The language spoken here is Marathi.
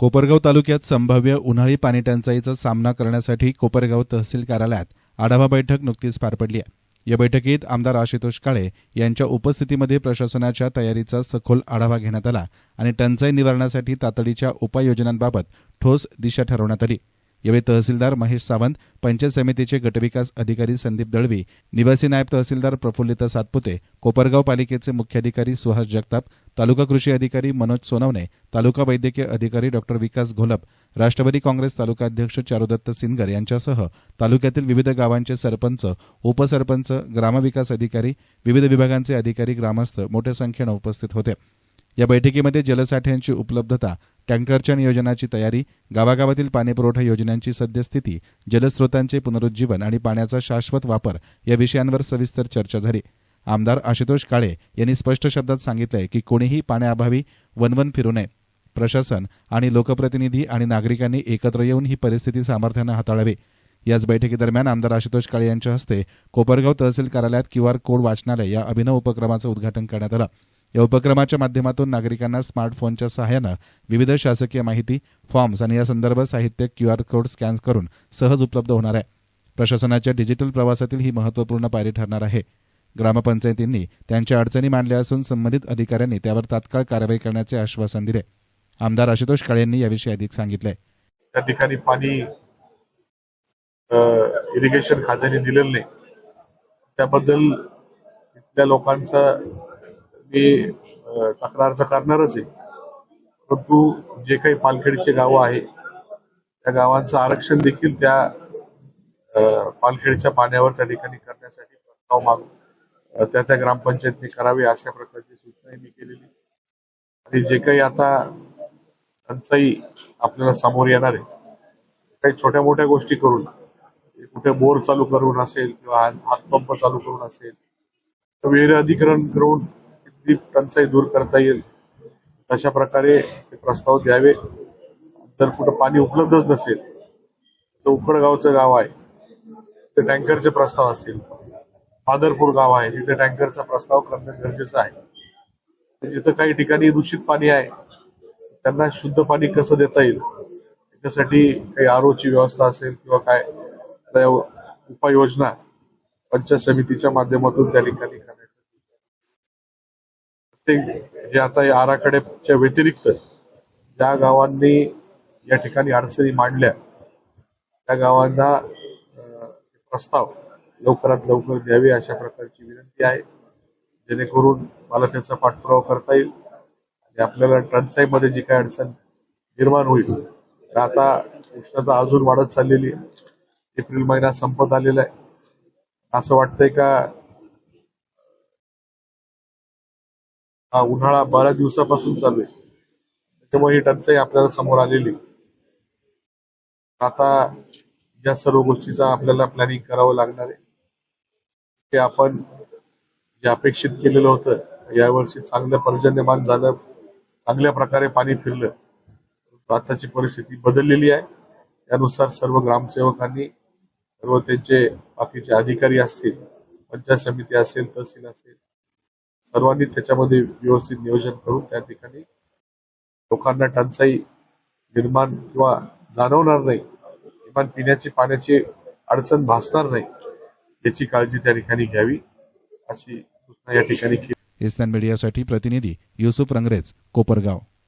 कोपरगाव तालुक्यात संभाव्य उन्हाळी पाणी टंचाईचा सामना करण्यासाठी कोपरगाव तहसील कार्यालयात आढावा बैठक नुकतीच पार पडली आहे. या बैठकीत आमदार आशुतोष काळे यांच्या उपस्थितीमध्ये प्रशासनाच्या तयारीचा सखोल आढावा घेण्यात आला आणि टंचाई निवारणासाठी तातडीच्या उपाययोजनांबाबत ठोस दिशा ठरवण्यात आली. यावेळी तहसीलदार महेश सावंत पंचायत समितीचे गटविकास अधिकारी संदीप दळवी निवासी नायब तहसीलदार प्रफुल्लित सातपुते कोपरगाव पालिकेचे मुख्याधिकारी सुहास जगताप तालुका कृषी अधिकारी मनोज सोनवणे तालुका वैद्यकीय अधिकारी डॉ विकास घोलप राष्ट्रवादी काँग्रेस तालुका अध्यक्ष चारुदत्त सिनगर यांच्यासह तालुक्यातील विविध गावांचे सरपंच उपसरपंच ग्रामविकास अधिकारी विविध विभागांचे अधिकारी ग्रामस्थ मोठ्या संख्येनं उपस्थित होते. या बैठकीमध्ये जलसाठ्यांची उपलब्धता टँकरच्या नियोजनाची तयारी गावागावातील पाणीपुरवठा योजनांची सद्यस्थिती जलस्रोतांचे पुनरुज्जीवन आणि पाण्याचा शाश्वत वापर या विषयांवर सविस्तर चर्चा झाली. आमदार आशुतोष काळे यांनी स्पष्ट शब्दात सांगितलंय की कोणीही पाण्याअभावी वनवन फिरू नये. प्रशासन आणि लोकप्रतिनिधी आणि नागरिकांनी एकत्र येऊन ही परिस्थिती सामर्थ्यानं हाताळावी. याच बैठकीदरम्यान आमदार आशुतोष काळे यांच्या हस्ते कोपरगाव तहसील कार्यालयात क्यूआर कोड वाचनालय या अभिनव उपक्रमाचं उद्घाटन करण्यात आलं. या उपक्रमाच्या माध्यमातून नागरिकांना स्मार्टफोनच्या सहाय्यानं विविध शासकीय माहिती फॉर्म्स आणि या संदर्भ साहित्य क्यूआर कोड स्कॅन करून सहज उपलब्ध होणार आहे. प्रशासनाच्या डिजिटल प्रवासातील ही महत्त्वपूर्ण पायरी ठरणार आहे. ग्रामपंचायतींनी त्यांच्या अडचणी मांडल्या असून संबंधित अधिकाऱ्यांनी त्यावर तात्काळ कारवाई करण्याचे आश्वासन दिले. आमदार आशुतोष काळे यांनी याविषयी अधिक सांगितलंय त्या ठिकाणी पाणी इरिगेशन खात्याने दिलेलं नाही. त्याबद्दल इथल्या लोकांचा मी तक्रार तर करणारच आहे. परंतु जे काही पालखेडचे गावं आहे त्या गावांचं आरक्षण देखील त्या पालखेडच्या पाण्यावर त्या ठिकाणी करण्यासाठी प्रस्ताव मागू त्या त्या ग्रामपंचायतने करावे अशा प्रकारची सूचना मी केलेली. आणि जे काही आता टंचाई आपल्याला समोर येणार आहे काही छोट्या मोठ्या गोष्टी करून कुठे बोर चालू करून असेल किंवा हातपंप चालू करून असेल तर विहीर अधिकरण करून ती टंचाई दूर करता येईल तशा प्रकारे ते प्रस्ताव द्यावे. जर कुठं पाणी उपलब्धच नसेल तर उकडगावचं गाव आहे ते टँकरचे प्रस्ताव असतील. फादरपूर गाव आहे तिथे टँकरचा प्रस्ताव करणं गरजेचं आहे. म्हणजे जिथं काही ठिकाणी दूषित पाणी आहे त्यांना शुद्ध पाणी कसं देता येईल? त्याच्यासाठी काही आरोची व्यवस्था असेल किंवा काय उपाययोजना पंचायत समितीच्या माध्यमातून त्या ठिकाणी करा जे आता या आराखड्याच्या व्यतिरिक्त ज्या गावांनी या ठिकाणी अडचणी मांडल्या त्या गावांना प्रस्ताव लवकरात लवकर द्यावे अशा प्रकारची विनंती आहे. जेणेकरून मला त्याचा पाठपुरावा करता येईल आणि आपल्याला टंचाईमध्ये जी काही अडचण निर्माण होईल तर आता उष्णता अजून वाढत चाललेली आहे. एप्रिल महिना संपत आलेला आहे. असं वाटतंय का हा उन्हाळा बारा दिवसापासून चालू आहे. त्यामुळे ही टंचाई आपल्याला समोर आलेली आता या सर्व गोष्टीचा आपल्याला प्लॅनिंग करावं लागणार आहे. ते आपण जे अपेक्षित केलेलं होतं यावर्षी चांगलं पर्जन्यमान झालं चांगल्या प्रकारे पाणी फिरलं. आताची परिस्थिती बदललेली आहे. त्यानुसार सर्व ग्रामसेवकांनी सर्व त्यांचे बाकीचे अधिकारी असतील पंचायत समिती असेल तहसील असेल सर्वांनी त्याच्यामध्ये व्यवस्थित नियोजन करून त्या ठिकाणी लोकांना टंचाई निर्माण किंवा जाणवणार नाही किमान पिण्याची पाण्याची अडचण भासणार नाही याची काळजी त्या ठिकाणी घ्यावी अशी सूचना या ठिकाणी केली. इस्तान मीडियासाठी प्रतिनिधी युसुफ रंगरेज कोपरगाव.